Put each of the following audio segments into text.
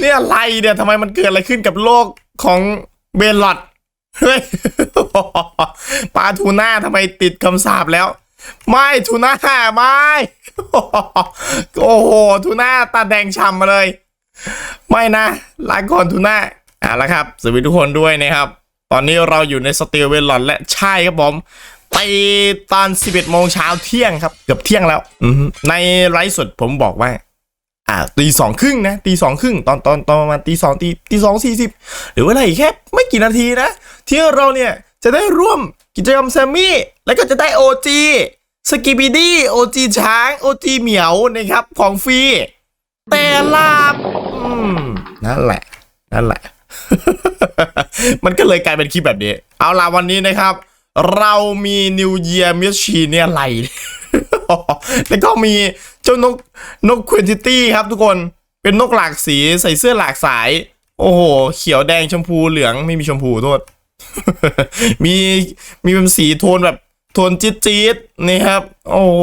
เนี่ยอะไรเนี่ยทำไมมันเกิดอะไรขึ้นกับโลกของเบลลอดเฮ้ยปลาทูน่าทำไมติดคำสาปแล้ว ไม่ทูน่าไม่โอ้โหทูน่าตาแดงฉ่ำมาเลย ไม่นะลาก่อนทูน่าเอาละครับสวัสดีทุกคนด้วยนะครับ ตอนนี้เราอยู่ในสตีลเวลลอนและใช่ครับผมไปตอน 11โมงเช้าเที่ยงครับ เกือบเที่ยงแล้วในไลฟ์สดผมบอกว่า อ่าตีสองครึ่งนะตีสองครึ่งตอนตอนตอนประมาณตีสองตีตีสองสี่สิบหรือว่าอะไรอีกแค่ไม่กี่นาทีนะ ที่เราเนี่ยจะได้ร่วมกิจกรรมแซมมี่ แล้วก็จะได้โอจีสกิบิดี้โอจีช้างโอจีเหมียวนะครับ ของฟรี แต่ลาบนั่นแหละ นั่นแหละ มันก็เลยกลายเป็นคลิปแบบนี้ เอาล่ะวันนี้นะครับ เรามี New Year Machine เนี่ยอะไร แล้วก็มีเจ้านกนกควินติตี้ครับทุกคนเป็นนกหลากสีใส่เสื้อหลากสาย โอ้โห เขียวแดงชมพูเหลืองไม่มีชมพูโทษ มีมีเป็นสีโทนแบบโทนจี๊ดจี๊ดนี่ครับ โอ้โห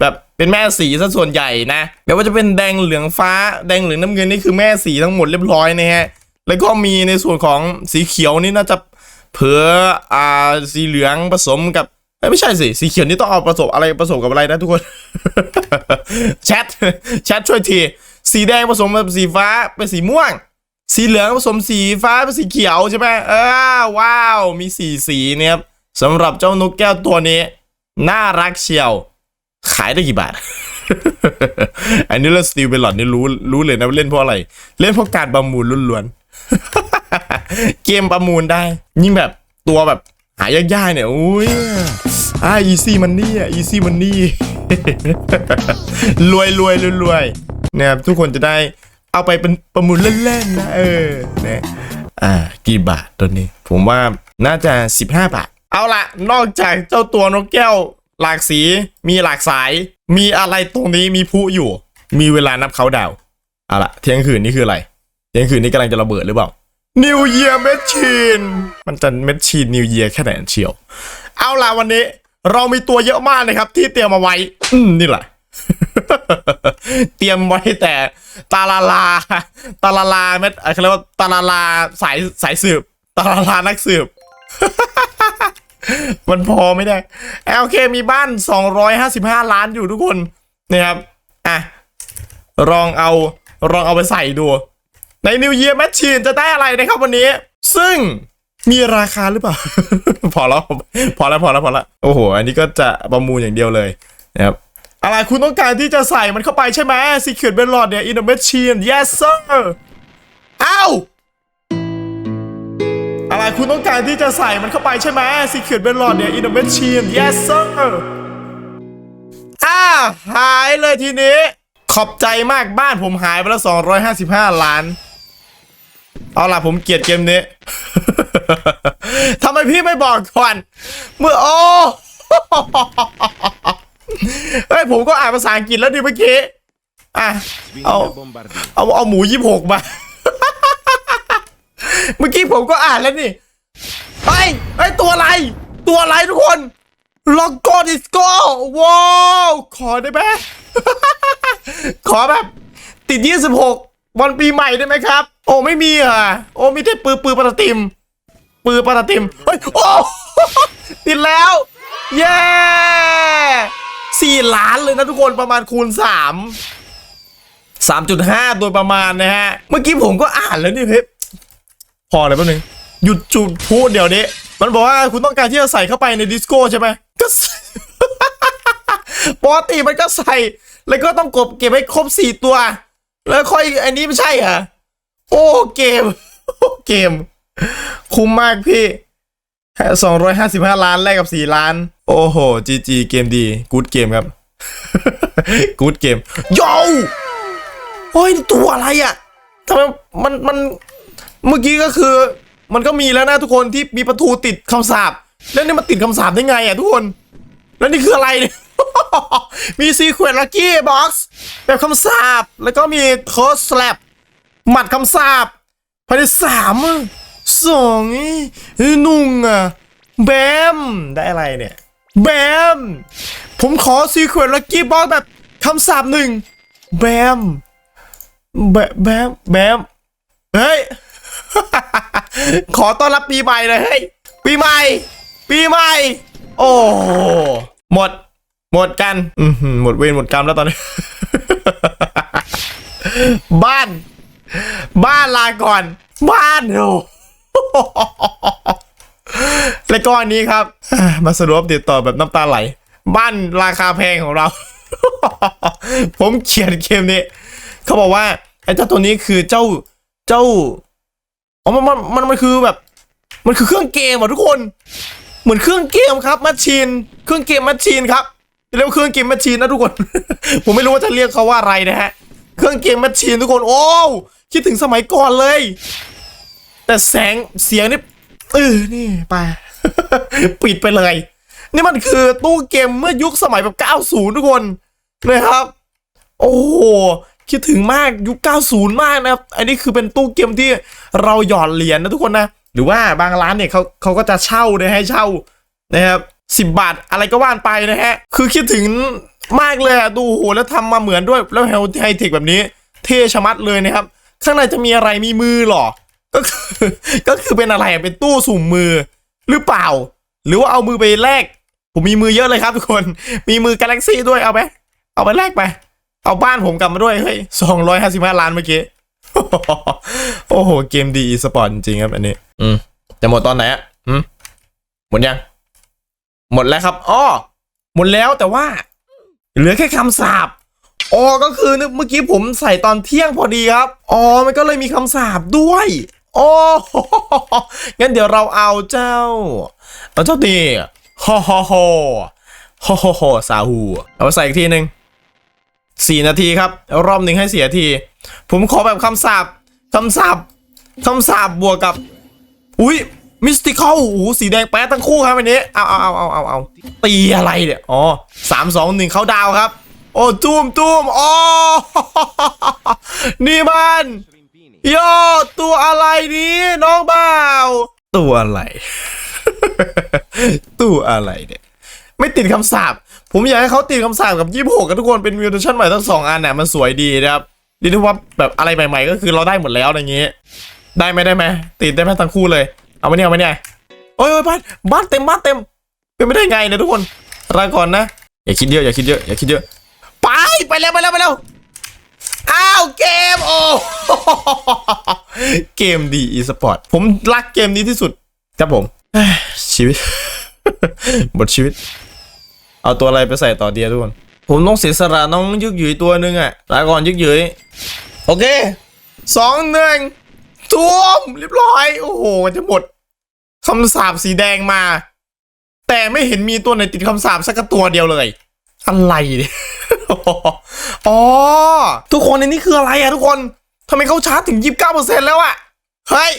แบบเป็นแม่สีซะส่วนใหญ่นะไม่ว่าจะเป็นแดงเหลืองฟ้าแดงเหลืองน้ำเงินนี่คือแม่สีทั้งหมดเรียบร้อยนะฮะแล้วก็มีในส่วนของสีเขียวนี่น่าจะเผืออ่าสีเหลืองผสมกับ ไม่ใช่สิสีเขียวนี่ต้องเอาผสมอะไรผสมกับอะไรนะทุกคนแชทแชทช่วยทีสีแดงผสมกับสีฟ้าเป็นสีม่วง สีเหลืองผสมสีฟ้าเป็นสีเขียวใช่ไหมเออว้าวมีสีสีเนี่ยครับสำหรับเจ้านกแก้วตัวนี้ น่ารักเชียว ขายได้กี่บาทอันนี้เราสตีลเบลลอนนี่รู้รู้เลยนะว่าเล่นเพราะอะไร เล่นเพราะการประมูลล้วนๆเกมประมูลได้ ยิ่งแบบตัวแบบ หายากๆเนี่ยอุ้ยอ่าอีซี่มันนี่อะอีซี่มันนี่รวยรวยรวยรวยนะครับทุกคนจะได้เอาไปเป็นประมูลเล่นๆนะเออเนี่ยอ่ากี่บาทตัวนี้ ผมว่าน่าจะ 15 บาท เอาละนอกจากเจ้าตัวนกแก้ว หลากสีมีหลากสาย มีอะไรตรงนี้มีผู้อยู่ มีเวลานับเขาดาวเอาละเที่ยงคืนนี่คืออะไร เที่ยงคืนนี้กำลังจะระเบิดหรือเปล่า New Year Machine มันจะ Machine New Year แค่ไหนเชียว เอาล่ะวันนี้ เรามีตัวเยอะมากนะครับ ที่เตรียมมาไว้ อืมนี่แหละ เตรียมไว้แต่ตาลาลา ตาลาลาเม็ดอะไรเขาเรียกว่าตาลาลาสายสายสืบ ตาลาลานักสืบ มันพอไม่ได้โอเคมีบ้าน 255 ล้านอยู่ทุกคนนะครับอะลองเอาลองเอาไปใส่ดู ใน New Year Machine จะได้อะไรนะครับวันนี้ ซึ่งมีราคาหรือเปล่า พอแล้วพอแล้วพอแล้วพอแล้วโอ้โห อันนี้ก็จะประมูลอย่างเดียวเลยนะครับอะไรคุณต้องการที่จะใส่มันเข้าไปใช่ไหม Secret b e l l o t เนี่ย in the machine yes sir อ้าวอะไรคุณต้องการที่จะใส่มันเข้าไปใช่ไหม Secret b e l l o t เนี่ย in the machine yes sir อ่าหายเลยทีนี้ ขอบใจมากบ้านผมหายไปแล้ว 255 ล้าน เอาล่ะผมเกลียดเกมนี้ ทำไมพี่ไม่บอกก่อน เมื่อโอ้เฮ้ยผมก็อ่านภาษาอังกฤษแล้วดิเมื่อกี้อะเอาเอาเอาหมูยี่หกมา เมื่อกี้ผมก็อ่านแล้วนี่เฮ้ยเฮ้ตัวอะไร ตัวอะไรทุกคนล็อกโกดิสโก้ว้าวขอได้ไหมขอแบบ ติด26วันปีใหม่ได้ไหมครับ โอ้ไม่มีอะ โอ้มีแต่ปือปือปะตะติม ปือปะตะติมเฮ้ยโอ้ติดแล้ว เย้สี่ล้านเลยนะทุกคนประมาณคูณสามสามจุดห้าโดยประมาณนะฮะ เมื่อกี้ผมก็อ่านแล้วนี่เพ็บพอเลยแป๊บนึง หยุดจุดพูดเดี๋ยวนี้ มันบอกว่าคุณต้องการที่จะใส่เข้าไปในดิสโก้ใช่ไหมก็ปกติมันก็ใส่ แล้วก็ต้องกบเก็บให้ครบสี่ตัว แล้วค่อยอันนี้ไม่ใช่เหรอ โอ้เกมโอ้เกม คุ้มมากพี่สองร้อยห้าสิบห้าล้านแลกกับสี่ล้าน โอ้โหจีจีเกมดีกูดเกมครับกูดเกมโยโอ้ยตัวอะไรอะทำไมมันมันเมื่อกี้ก็คือ มันก็มีแล้วนะทุกคนที่มีประตูติดคำสาปแล้วนี่มันติดคำสาปได้ไงอะทุกคน แล้วนี่คืออะไรเนี่ยมีซีเควนลักกี้บ็อกซ์แบบคำสาปแล้วก็มีโคสแลบ หมัดคำสาปภายในสามสองนุ่งอะแบม ได้อะไรเนี่ย แบม ผมขอซีเควนลักกี้บ็อกแบบคำสาปหนึ่งแบม แบม แบม แบม เฮ้ย ขอต้อนรับปีใหม่เลยเฮ้ย ปีใหม่ ปีใหม่ โอ้ หมด หมดกันอือหือหมดเวรหมดกรรมแล้วตอนนี้ บ้าน บ้านลาก่อน บ้านโอ้และก้อนนี้ครับ มาสรุปอัปเดต่อแบบน้ำตาไหล บ้านราคาแพงของเรา ผมเขียนเกมนี้ เขาบอกว่าไอ้เจ้าตัวนี้คือเจ้าเจ้าอ๋อมันมันมันมันคือแบบ มันคือเครื่องเกมอะทุกคน เหมือนเครื่องเกมครับแมชชีนเครื่องเกมแมชชีนครับเรียกว่าเครื่องเกมแมชชีนนะทุกคน ผมไม่รู้ว่าจะเรียกเขาว่าอะไรนะฮะ เครื่องเกมแมชชีนทุกคนโอ้คิดถึงสมัยก่อนเลย แต่แสงเสียงนี่เออนี่ไปปิดไปเลย นี่มันคือตู้เกมเมื่อยุคสมัยแบบ 90 ทุกคนนะครับ โอ้โหคิดถึงมากยุค 90 มากนะครับ อันนี้คือเป็นตู้เกมที่เราหยอดเหรียญนะทุกคนนะ หรือว่าบางร้านเนี่ยเขาเขาก็จะเช่านะให้เช่านะครับสิบาทอะไรก็ว่านไปนะฮะ คือคิดถึง มากเลยอะดูโหแล้วทำมาเหมือนด้วยแล้วไฮเทคแบบนี้ เท่ชะมัดเลยนะครับ ข้างในจะมีอะไรมีมือหรอ ก็คือก็คือเป็นอะไรเป็นตู้สุ่มมือหรือเปล่า หรือว่าเอามือไปแลกผมมีมือเยอะเลยครับทุกคนมีมือกาแล็กซี่ด้วยเอาไหมเอาไปแลกไป เอาบ้านผมกลับมาด้วยเฮ้ยสองร้อยห้าสิบห้าล้านเมื่อกี้โอ้โห เกมดีสปอร์ตจริงครับอันนี้ อืมจะหมดตอนไหนอะอืมหมดยัง หมดแล้วครับอ้อหมดแล้วแต่ว่า เหลือแค่คำสาปอ๋อก็คือนึกเมื่อกี้ผมใส่ตอนเที่ยงพอดีครับอ๋อมันก็เลยมีคำสาปด้วยโอ้งั้นเดี๋ยวเราเอาเจ้าเอาเจ้าดีฮ่อฮ่อฮ่อฮ่อฮ่อฮ่อซาฮูเอาไปใส่อีกทีหนึ่งสี่นาทีครับ รอบหนึ่งให้เสียที ผมขอแบบคำสาปคำสาปคำสาปบวกกับ อุ้ย มิสติคอลโอ้โหสีแดงแป๊ดทั้งคู่ครับอันนี้ เอาเอาเอาเอาเอาเอาตีอะไรเนี่ย อ๋อสามสองหนึ่งเขาดาวครับ โอ้ตุ้มตุ้มอ๋อ นี่มันโยตัวอะไรนี้น้องบ่าว ตัวอะไร ตัวอะไรเนี่ย ไม่ติดคำสาปผมอยากให้เขาติดคำสาปกับยี่หกกันทุกคนเป็นมิวเทชันใหม่ทั้งสองอันน่ะมันสวยดีนะครับดีที่ว่าแบบอะไรใหม่ ๆ ก็คือเราได้หมดแล้วอย่างงี้ได้ไหมได้ไหมติดได้ไหมทั้งคู่เลย เอามาเนี่ยเอามาเนี่ยโอ้ยโอ้ยบ้านบ้านเต็มบ้านเต็ม เป็นไม่ได้ไงนี่ยทุกคนราก่อนนะ อย่าคิดเยอะอย่าคิดเยอะอย่าคิดเยอะ ไปไปแล้วไปแล้วไปแล้ว อ้าวเกมโอ้เกมดีอีสปอร์ตผมรักเกมนี้ที่สุดครับผมชีวิตหมดชีวิต เอาตัวอะไรไปใส่ต่อเดียทุกคน ผมต้องเสียสละน้องยึกยุยตัวหนึ่งอะลาก่อนยึกยุยโอเคสองหนึ่งท่วมเรียบร้อย โอ้โหจะหมด คำสาปสีแดงมา แต่ไม่เห็นมีตัวไหนติดคำสาปสักตัวเดียวเลย อะไรเนี่ยอ๋อ ทุกคนในนี้คืออะไรอะทุกคนทำไมเขาชาร์จถึงยี่สิบเก้าเปอร์เซ็นแล้วอะเฮ้ย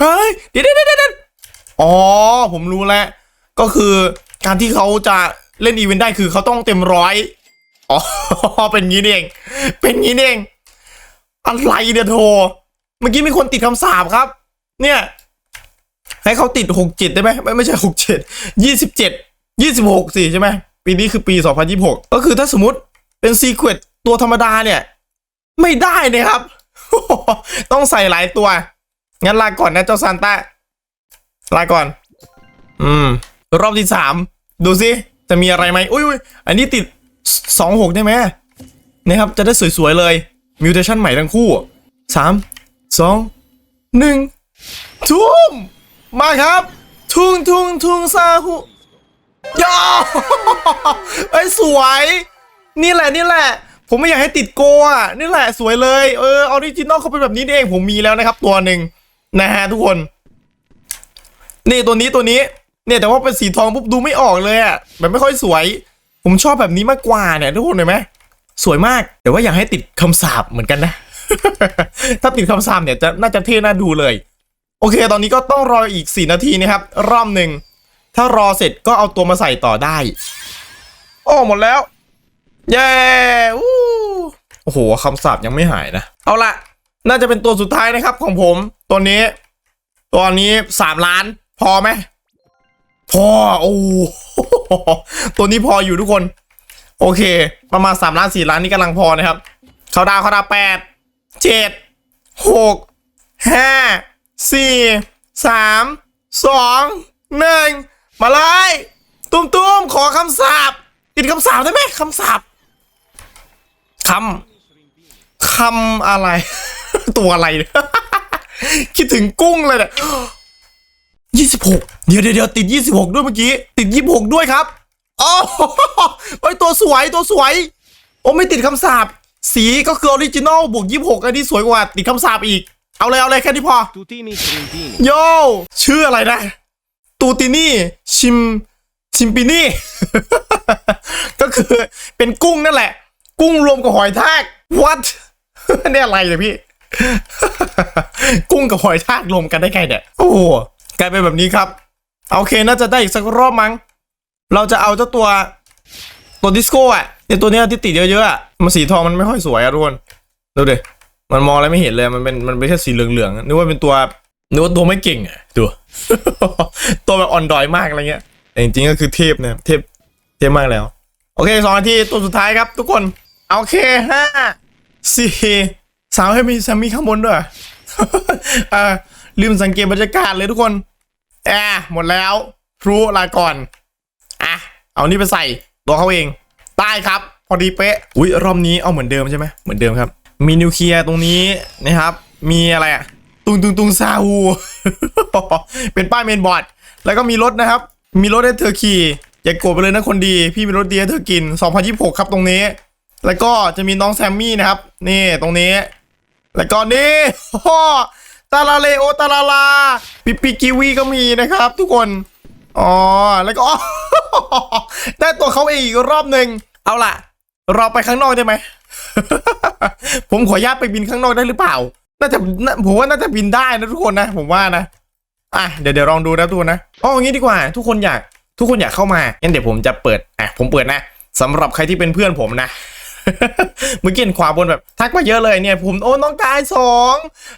เฮ้ยเดี๋ยวเดี๋ยวเดี๋ยวเดี๋ยวอ๋อ ผมรู้แล้ว ก็คือการที่เขาจะเล่นอีเวนต์ได้คือเขาต้องเต็มร้อยอ๋อ เป็นงี้เอง เป็นงี้เอง อะไรเนี่ยวโทร เมื่อกี้มีคนติดคำสาปครับ เนี่ย ให้เขาติดหกเจ็ดได้ไหมไม่ไม่ใช่หกเจ็ดยี่สิบเจ็ดยี่สิบหกสิใช่ไหมปีนี้คือปีสองพันยี่หกก็คือถ้าสมมติเป็นซีเควตตัวธรรมดาเนี่ย ไม่ได้นะครับ ต้องใส่หลายตัว งั้นลาก่อนนะเจ้าซานต้าลาก่อน อืม รอบที่สามดูสิจะมีอะไรไหมอุ้ยอุ้ยอันนี้ติดสองหกได้ไหมนะครับ จะได้สวยๆเลยมิวเทชันใหม่ทั้งคู่สามสองหนึ่งทุ่ม มาครับ ทุ่งทุ่งทุ่งซาหุย่อไอ้ยสวย นี่แหละนี่แหละ ผมไม่อยากให้ติดโกอะนี่แหละสวยเลยเออออริจินอลเขาเป็นแบบนี้นี่เองผมมีแล้วนะครับ ตัวหนึ่งนะฮะทุกคน นี่ตัวนี้ตัวนี้ เนี่ยแต่ว่าเป็นสีทองปุ๊บดูไม่ออกเลยอะแบบไม่ค่อยสวย ผมชอบแบบนี้มากกว่าเนี่ยทุกคนเห็นไหมสวยมาก แต่ว่าอยากให้ติดคำสาปเหมือนกันนะ ถ้าติดคำสาปเนี่ยจะน่าจะเท่น่าดูเลย โอเค ตอนนี้ก็ต้องรออีก 4 นาทีนะครับ รอบหนึ่ง ถ้ารอเสร็จก็เอาตัวมาใส่ต่อได้ โอ้หมดแล้ว เย้อู้โอ้โหคำสาปยังไม่หายนะ เอาละน่าจะเป็นตัวสุดท้ายนะครับของผม ตัวนี้ ตัวนี้สามล้าน พอไหมพอโอ้ตัวนี้พออยู่ทุกคน โอเค ประมาณสามล้านสี่ล้านนี่กำลังพอนะครับ เขาดาวเขาดาวแปดเจ็ดหกห้า สี่สามสองหนึ่งมาเลยตุ้มตุ้มๆขอคำสาบติดคำสาบได้ไหมคำสาบคำคำอะไร ตัวอะไรเนี่ยคิดถึงกุ้งเลยเนี่ยยี่สิบหกเดี๋ยวเดี๋ยวติดยี่สิบหกด้วยเมื่อกี้ ติดยี่สิบหกด้วยครับโอ้โอ้ยตัวสวยตัวสวย โอ้ไม่ติดคำสาบสีก็คือออริจินอลบวกยี่สิบหกอันนี้สวยกว่า ติดคำสาบอีก เอาเลยเอาเลยแค่นี้พอ Tutini Trimpini. โยชื่ออะไรนะ ตูตินี่ ชิม ชิมปินี่ ก็คือเป็นกุ้งนั่นแหละ กุ้งรวมกับหอยทาก what เนี่ยอะไรเนี่ยพี่ กุ้งกับหอยทากรวมกันได้ไงเนี่ย โอ้โหกลายเป็นแบบนี้ครับโอเคน่าจะได้อีกสักรอบมั้ง เราจะเอาเจ้าตัวตัวดิสโก้อะเนี่ยตัวเนี้ยที่ติดเยอะๆอะมันสีทองมันไม่ค่อยสวยอะทุกคนดูดิ มันมองอะไรไม่เห็นเลยมันเป็นมันเป็นแค่สีเหลืองๆนึกว่าเป็นตัวนึกว่าตัวไม่เก่งอะดูตัวแบบอ่อนดอยมากอะไรเงี้ยแต่จริงๆก็คือเทพนะเทพเทพมากแล้ว โอเคสองนาทีตัวสุดท้ายครับทุกคนโอเคห้าสี่สามให้มีแซมมี่ข้างบนด้วยอ่าลืมสังเกตบรรยากาศเลยทุกคนแอะหมดแล้วพรุลาก่อนอะเอานี่ไปใส่ตัวเขาเองใต้ครับ พอดีเป๊ะอุ้ยรอบนี้เอาเหมือนเดิมใช่ไหมเหมือนเดิมครับ มีนิวเคลียร์ตรงนี้นะครับ มีอะไรอะตุงตุงตุงซาฮูเป็นป้ายเมนบอร์ดแล้วก็มีรถนะครับ มีรถให้เธอขี่อย่าโกรธไปเลยนะคนดี พี่มีรถดีให้เธอกิน 2026 ครับตรงนี้ แล้วก็จะมีน้องแซมมี่นะครับ นี่ตรงนี้ แล้วก็นี่โอ้ตาลาเลโอตาลาลาปิปิกิวีก็มีนะครับ ทุกคน อ๋อ แล้วก็ได้ตัวเขาเองอีกรอบหนึ่งเอาล่ะ เราไปข้างนอกได้ไหม ผมขออนุญาตไปบินข้างนอกได้หรือเปล่า น่าจะผมว่าน่าจะบินได้นะทุกคนนะ ผมว่านะ อะ เดี๋ยวเดี๋ยวลองดูนะทุกคนนะอ๋ออย่างนี้ดีกว่า ทุกคนอยาก ทุกคนอยากเข้ามา งั้นเดี๋ยวผมจะเปิด อะ ผมเปิดนะสำหรับใครที่เป็นเพื่อนผมนะ เมื่อกี้เห็นขวาบนแบบ ทักมาเยอะเลยเนี่ย ผมโอ้น้องกายสอง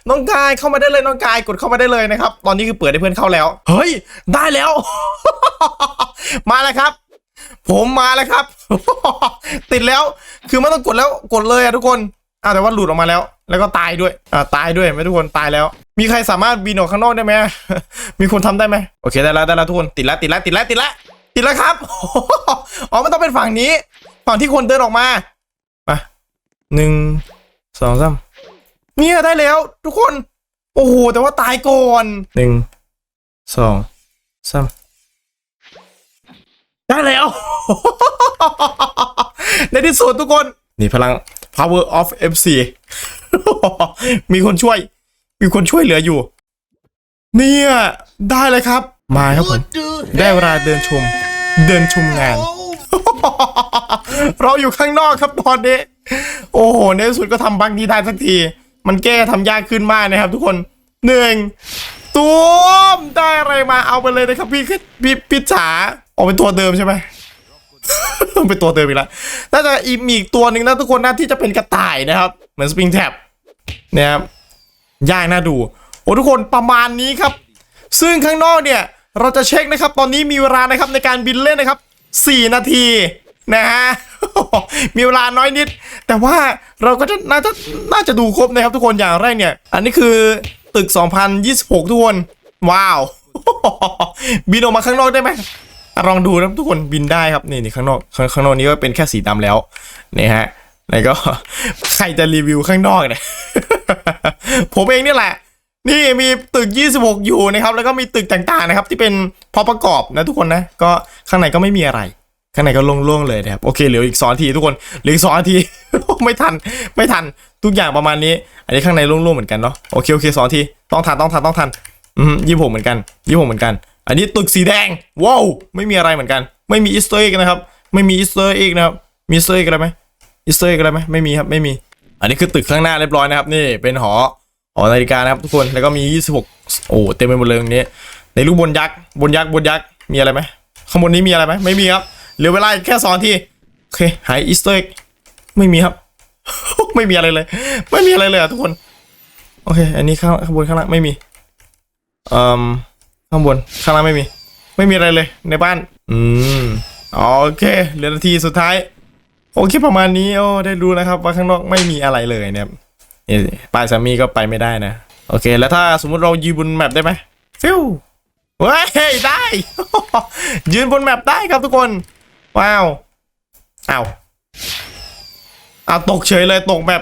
น้องกายเข้ามาได้เลยน้องกายกดเข้ามาได้เลยนะครับ ตอนนี้คือเปิดให้เพื่อนเข้าแล้ว เฮ้ย ได้แล้ว มาแล้วครับ ผมมาแล้วครับ ติดแล้วคือไม่ต้องกดแล้วกดเลยอะทุกคนอ่าแต่ว่าหลุดออกมาแล้ว แล้วก็ตายด้วยอ่าตายด้วยไหมทุกคนตายแล้ว มีใครสามารถบินออกข้างนอกได้ไหมมีคนทำได้ไหมโอเคได้แล้วได้แล้วทุกคนติดแล้วติดแล้วติดแล้วติดแล้วติดแล้วครับอ๋อมันต้องเป็นฝั่งนี้ ฝั่งที่คนเดินออกมามาหนึ่งสองสามเนี่ยได้แล้ว ทุกคน โอ้โหแต่ว่าตายก่อนหนึ่งสองสาม ได้แล้ว ในที่สุดทุกคน นี่พลัง power of FC มีคนช่วย มีคนช่วยเหลืออยู่ เนี่ย ได้เลยครับ มาครับผม ได้เวลาเดินชม เดินชมงาน เราอยู่ข้างนอกครับตอนนี้ โอ้โห ในที่สุดก็ทำบังนี้ได้สักที มันแก้ทำยากขึ้นมากนะครับ ทุกคนหนึ่งตูมได้อะไรมาเอาไปเลยนะครับพี่พี่พี่จ๋า ออกเป็นตัวเดิมใช่ไหมเป็นตัวเดิมอีกแล้วน่าจะอีกมีอีกตัวหนึ่งนะทุกคนนะที่จะเป็นกระต่ายนะครับ เหมือนสปริงแท็บนะครับยากน่าดู โอ้ทุกคนประมาณนี้ครับ ซึ่งข้างนอกเนี่ยเราจะเช็คนะครับ ตอนนี้มีเวลานะครับในการบินเล่นนะครับ 4 นาทีนะฮะมีเวลาน้อยนิด แต่ว่าเราก็จะน่าจะน่าจะดูครบนะครับทุกคนอย่างแรกเนี่ย อันนี้คือตึก 2026 ทุกคน ว้าว บินออกมาข้างนอกได้ไหม ลองดูนะทุกคนบินได้ครับนี่นี่ข้างนอกข้างนอกนี้ก็เป็นแค่สีดำแล้วนี่ฮะแล้วก็ใครจะรีวิวข้างนอกเนี่ยผมเองนี่แหละ นี่มีตึก 26 อยู่นะครับ แล้วก็มีตึกต่างๆนะครับ ที่เป็นพอประกอบนะทุกคนนะก็ข้างในก็ไม่มีอะไร ข้างในก็โล่งๆเลยนะครับโอเคเหลืออีกสองทีทุกคนเหลืออีกสองทีไม่ทันไม่ทันทุกอย่างประมาณนี้ อันนี้ข้างในโล่งๆเหมือนกันเนาะโอเคโอเคสองทีต้องทันต้องทันต้องทันอืมยี่หกเหมือนกันยี่หกเหมือนกัน อันนี้ตึกสีแดงว้าวไม่มีอะไรเหมือนกัน ไม่มีอีสเตอร์เอ็กนะครับ ไม่มีอีสเตอร์เอ็กนะครับ มีอีสเตอร์เอกอะไรไหมอีสเตอร์เอกอะไรไหมไม่มีครับไม่มี อันนี้คือตึกข้างหน้าเรียบร้อยนะครับ นี่เป็นหอหอนาฬิกานะครับทุกคนแล้วก็มี 26 โอ้เต็มไปหมดเลยตรงนี้ ในรูปบนยักษ์บนยักษ์บนยักษ์มีอะไรไหมข้างบนนี้มีอะไรไหมไม่มีครับเหลือเวลาแค่สองนทีโอเคหายอีสเตอร์เอกไม่มีครับ ไม่มีอะไรเลย ไม่มีอะไรเลยอะทุกคนโอเค อันนี้ข้างข้างบนข้างล่างไม่มีอ่อ ข้างบนข้างล่างไม่มี ไม่มีอะไรเลยในบ้าน อืมโอเคเหลือนาทีสุดท้าย โอเคประมาณนี้โอ้ได้รู้นะครับ ว่าข้างนอกไม่มีอะไรเลยเนี่ยนี่ป้ายสามีก็ไปไม่ได้นะโอเค แล้วถ้าสมมุติเรายืนบนแมปได้ไหมฟิวเว้ยได้ ยืนบนแมปได้ครับทุกคน ว้าวอ้าวอ้าวตกเฉยเลยตกแมป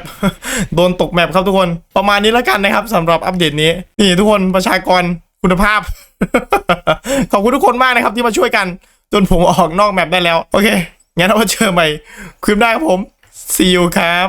โดนตกแมปครับทุกคน ประมาณนี้แล้วกันนะครับสำหรับอัปเดตนี้ นี่ทุกคนประชากรคุณภาพ ขอบคุณทุกคนมากนะครับที่มาช่วยกัน จนผมออกนอกแมปได้แล้ว โอเค งั้นเราเจอใหม่คลิปหน้าครับผม see you ครับ